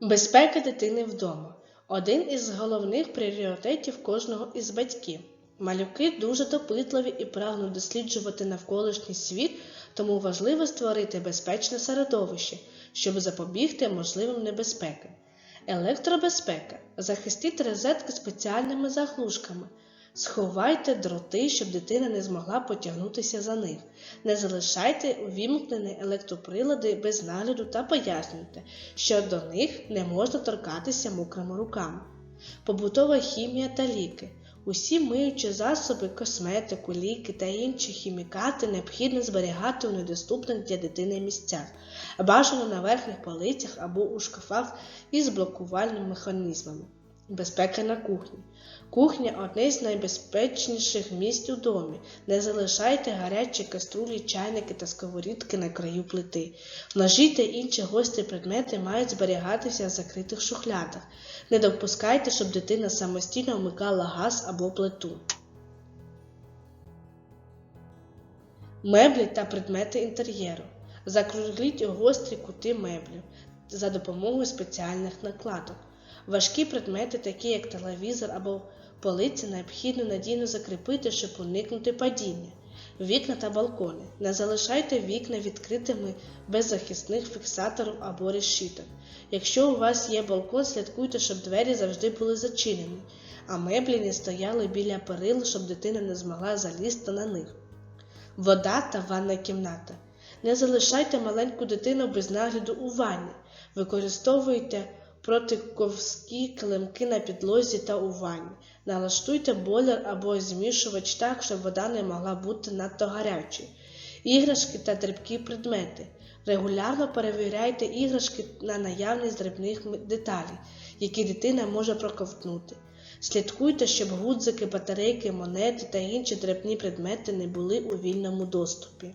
Безпека дитини вдома один із головних пріоритетів кожного із батьків. Малюки дуже допитливі і прагнуть досліджувати навколишній світ, тому важливо створити безпечне середовище, щоб запобігти можливим небезпекам. Електробезпека. Захистіть розетки спеціальними заглушками. Сховайте дроти, щоб дитина не змогла потягнутися за них. Не залишайте увімкнені електроприлади без нагляду та пояснюйте, що до них не можна торкатися мокрими руками. Побутова хімія та ліки. Усі миючі засоби, косметику, ліки та інші хімікати необхідно зберігати у недоступних для дитини місцях, бажано на верхніх полицях або у шкафах із блокувальними механізмами. Безпека на кухні. Кухня одне з найбезпечніших місць у домі. Не залишайте гарячі каструлі, чайники та сковорідки на краю плити. Ножі та інші гострі предмети мають зберігатися в закритих шухлядах. Не допускайте, щоб дитина самостійно вмикала газ або плиту. Меблі та предмети інтер'єру. Закругліть гострі кути меблів за допомогою спеціальних накладок. Важкі предмети, такі як телевізор або полиці, необхідно надійно закріпити, щоб уникнути падіння. Вікна та балкони. Не залишайте вікна відкритими без захисних фіксаторів або решіток. Якщо у вас є балкон, слідкуйте, щоб двері завжди були зачинені, а меблі не стояли біля перил, щоб дитина не змогла залізти на них. Вода та ванна кімната. Не залишайте маленьку дитину без нагляду у ванні. Використовуйте протиковські килимки на підлозі та у ванні. Налаштуйте бойлер або змішувач так, щоб вода не могла бути надто гарячою. Іграшки та дрібкі предмети. Регулярно перевіряйте іграшки на наявність дрібних деталей, які дитина може проковтнути. Слідкуйте, щоб гудзики, батарейки, монети та інші дрібні предмети не були у вільному доступі.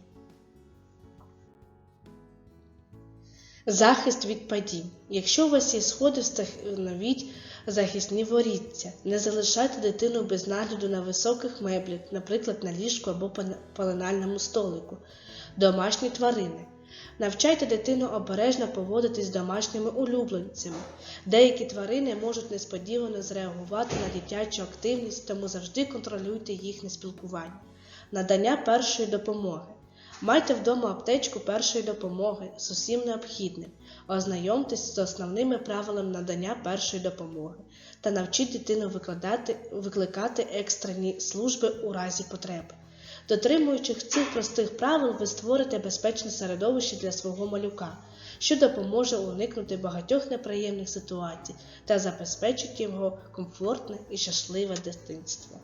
Захист від падінь. Якщо у вас є сходи, встановіть захисні воріття. Не залишайте дитину без нагляду на високих меблях, наприклад, на ліжку або пеленальному столику. Домашні тварини. Навчайте дитину обережно поводитись з домашніми улюбленцями. Деякі тварини можуть несподівано зреагувати на дитячу активність, тому завжди контролюйте їхнє спілкування. Надання першої допомоги. Майте вдома аптечку першої допомоги з усім необхідним, ознайомтесь з основними правилами надання першої допомоги та навчіть дитину викладати, викликати екстрені служби у разі потреби. Дотримуючись цих простих правил, ви створите безпечне середовище для свого малюка, що допоможе уникнути багатьох неприємних ситуацій та забезпечить його комфортне і щасливе дитинство.